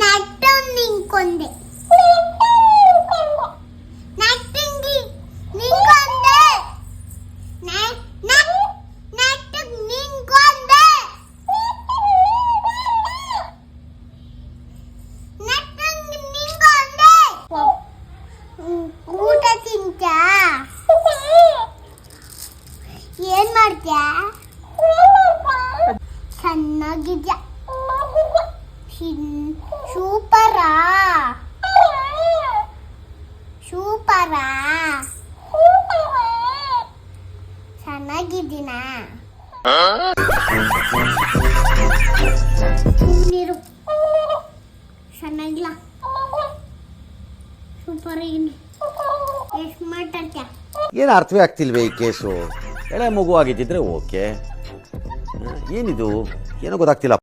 నట్టం ఇంకొంది ಚೆನ್ನಾಗಿದ್ಯಾ ಹಿನ್- ಸೂಪರಾ ಸೂಪರಾ ಚೆನ್ನಾಗಿದ್ದೀನ ನೀರು ಚೆನ್ನಾಗಿಲ್ಲ ಸೂಪರ್ ಎಷ್ಟು ಮಾತಾಡ್ತ್ಯಾ? ಏನು ಅರ್ಥವೇ ಆಗ್ತಿಲ್ವೇ ಈ ಕೇಸು? ಎಳೆ ಮಗು ಆಗಿದ್ದಿದ್ರೆ ಓಕೆ. ಏನಿದು? ಏನೋ ಗೊತ್ತಾಗ್ತಿಲ್ಲ.